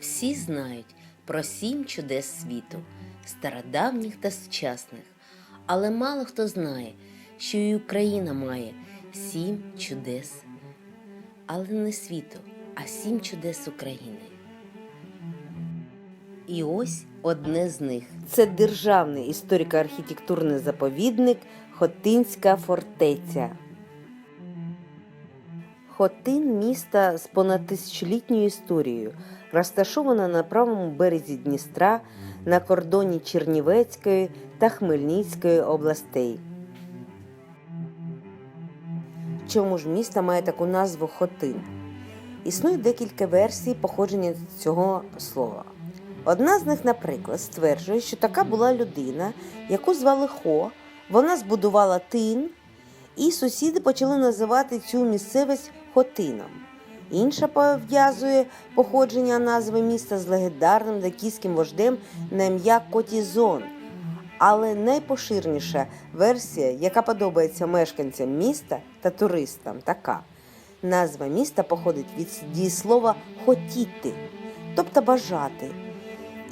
Всі знають про сім чудес світу, стародавніх та сучасних, але мало хто знає, що і Україна має сім чудес, але не світу, а сім чудес України. І ось одне з них. Це державний історико-архітектурний заповідник Хотинська фортеця. Хотин міста з понад тисячолітньою історією, розташована на правому березі Дністра на кордоні Чернівецької та Хмельницької областей. Чому ж місто має таку назву Хотин? Існує декілька версій походження цього слова. Одна з них, наприклад, стверджує, що така була людина, яку звали Хо, вона збудувала тин, і сусіди почали називати цю місцевість Хотином. Інша пов'язує походження назви міста з легендарним дакійським вождем на ім'я Котізон. Але найпоширніша версія, яка подобається мешканцям міста та туристам, така. Назва міста походить від дієслова хотіти, тобто бажати.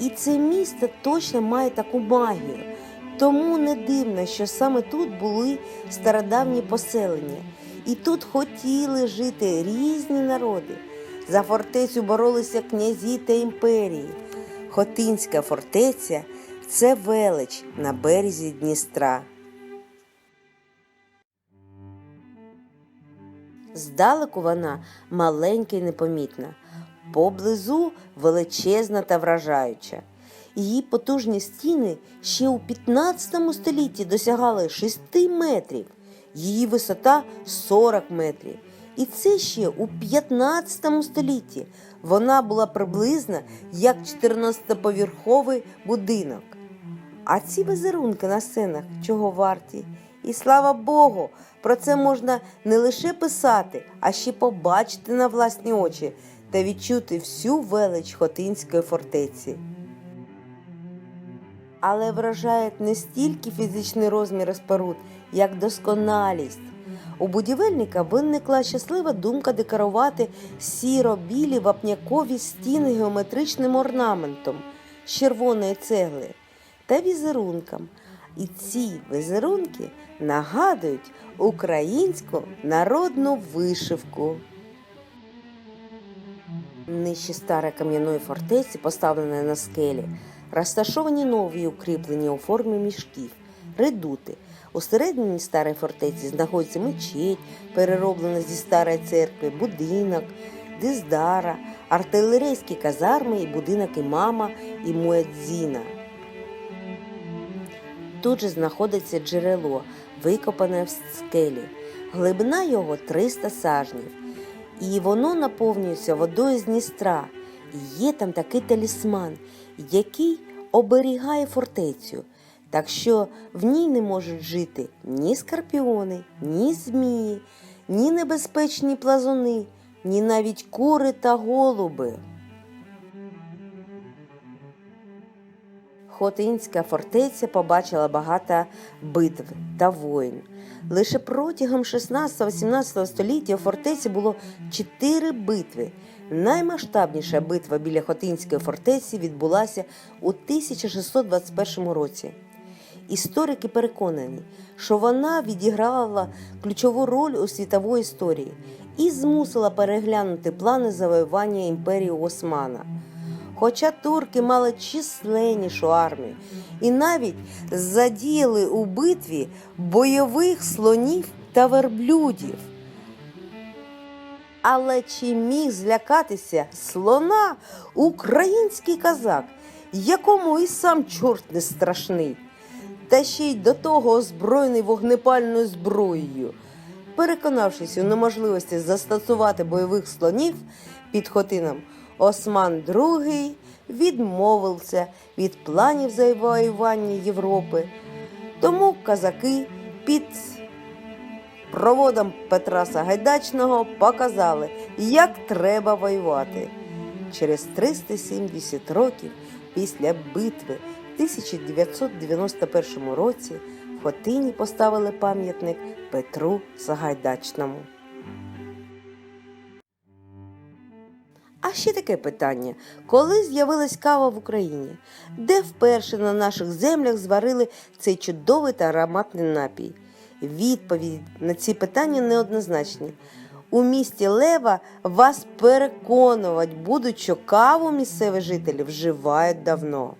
І це місто точно має таку магію. Тому не дивно, що саме тут були стародавні поселення, і тут хотіли жити різні народи. За фортецю боролися князі та імперії. Хотинська фортеця це велич на березі Дністра. Здалеку вона маленька й непомітна, поблизу величезна та вражаюча. Її потужні стіни ще у 15 столітті досягали 6 метрів, її висота 40 метрів. І це ще у 15 столітті вона була приблизна як 14-поверховий будинок. А ці візерунки на сценах чого варті? І слава Богу, про це можна не лише писати, а ще побачити на власні очі та відчути всю велич Хотинської фортеці. Але вражає не стільки фізичний розмір споруд, як досконалість. У будівельника виникла щаслива думка декорувати сіро-білі вапнякові стіни геометричним орнаментом з червоної цегли та візерунком. І ці візерунки нагадують українську народну вишивку. Нижче старої кам'яної фортеці, поставленої на скелі, розташовані нові укріплення у формі мішків, редути. У середині старої фортеці знаходиться мечеть, перероблена зі старої церкви, будинок, диздара, артилерійські казарми і будинок імама і Муедзіна. Тут же знаходиться джерело, викопане в скелі. Глибина його 300 сажнів. І воно наповнюється водою з Дністра. Є там такий талісман, який оберігає фортецю. Так що в ній не можуть жити ні скорпіони, ні змії, ні небезпечні плазуни, ні навіть кури та голуби. Хотинська фортеця побачила багато битв та воїн. Лише протягом 16-18 століття у фортеці було чотири битви. Наймасштабніша битва біля Хотинської фортеці відбулася у 1621 році. Історики переконані, що вона відіграла ключову роль у світовій історії і змусила переглянути плани завоювання імперії Османа. Хоча турки мали численнішу армію і навіть задіяли у битві бойових слонів та верблюдів. Але чи міг злякатися слона український казак, якому і сам чорт не страшний, та ще й до того озброєний вогнепальною зброєю? Переконавшись у неможливості застосувати бойових слонів під Хотином, Осман II відмовився від планів завоювання Європи. Тому казаки під проводом Петра Сагайдачного показали, як треба воювати. Через 370 років після битви 1991 році в Хотині поставили пам'ятник Петру Сагайдачному. А ще таке питання: коли з'явилась кава в Україні? Де вперше на наших землях зварили цей чудовий та ароматний напій? Відповіді на ці питання неоднозначні. У місті Лева вас переконувати будуть, що каву місцеві жителі вживають давно.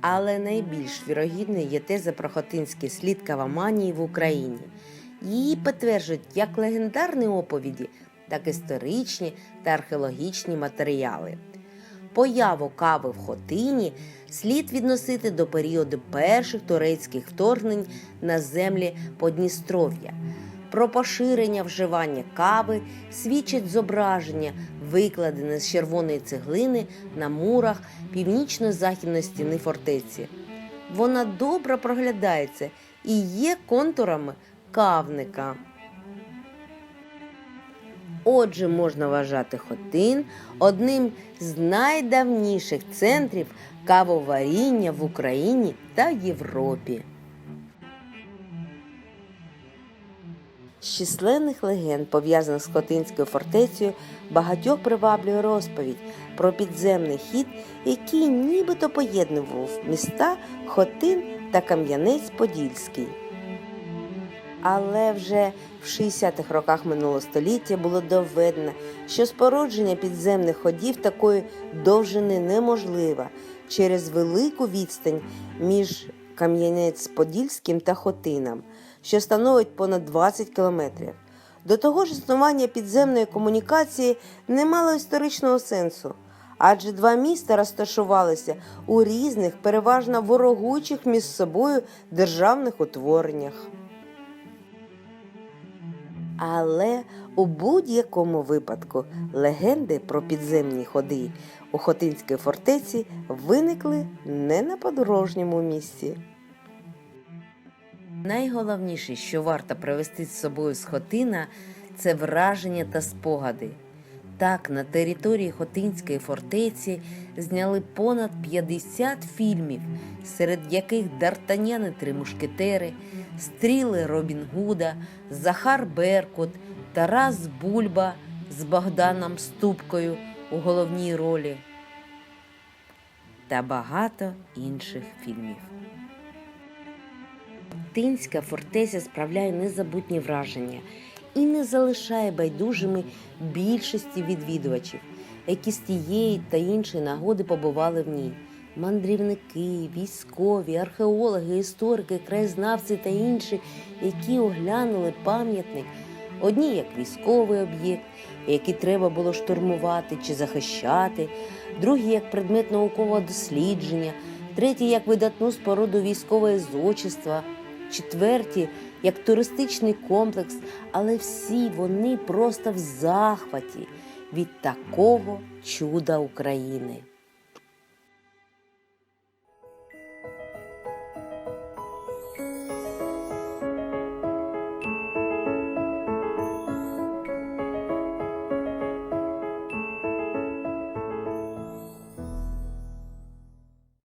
Але найбільш вірогідною є теза про хотинський слід кавоманії в Україні. Її підтверджують як легендарні оповіді, так і історичні та археологічні матеріали. Появу кави в Хотині слід відносити до періоду перших турецьких вторгнень на землі Подністров'я. Про поширення вживання кави свідчить зображення, викладене з червоної цеглини на мурах північно-західної стіни фортеці. Вона добре проглядається і є контурами кавника. Отже, можна вважати Хотин одним з найдавніших центрів кавоваріння в Україні та Європі. З численних легенд, пов'язаних з Хотинською фортецею, багатьох приваблює розповідь про підземний хід, який нібито поєднував міста Хотин та Кам'янець-Подільський. Але вже в 60-х роках минулого століття було доведено, що спорудження підземних ходів такої довжини неможливе через велику відстань між Кам'янець-Подільським та Хотином, що становить понад 20 кілометрів. До того ж, існування підземної комунікації не мало історичного сенсу, адже два міста розташувалися у різних, переважно ворогучих між собою державних утвореннях. Але у будь-якому випадку легенди про підземні ходи у Хотинській фортеці виникли не на подорожньому місці. Найголовніше, що варто привезти з собою з Хотина, це враження та спогади. Так, на території Хотинської фортеці зняли понад 50 фільмів, серед яких Д'Артанян і три мушкетери, стріли Робін Гуда, Захар Беркут, Тарас Бульба з Богданом Ступкою у головній ролі та багато інших фільмів. Хотинська фортеця справляє незабутні враження і не залишає байдужими більшості відвідувачів, які з тієї та іншої нагоди побували в ній. Мандрівники, військові, археологи, історики, краєзнавці та інші, які оглянули пам'ятник, одні як військовий об'єкт, який треба було штурмувати чи захищати, другі як предмет наукового дослідження, треті як видатну споруду військового зодчества, четверті як туристичний комплекс, але всі вони просто в захваті від такого чуда України.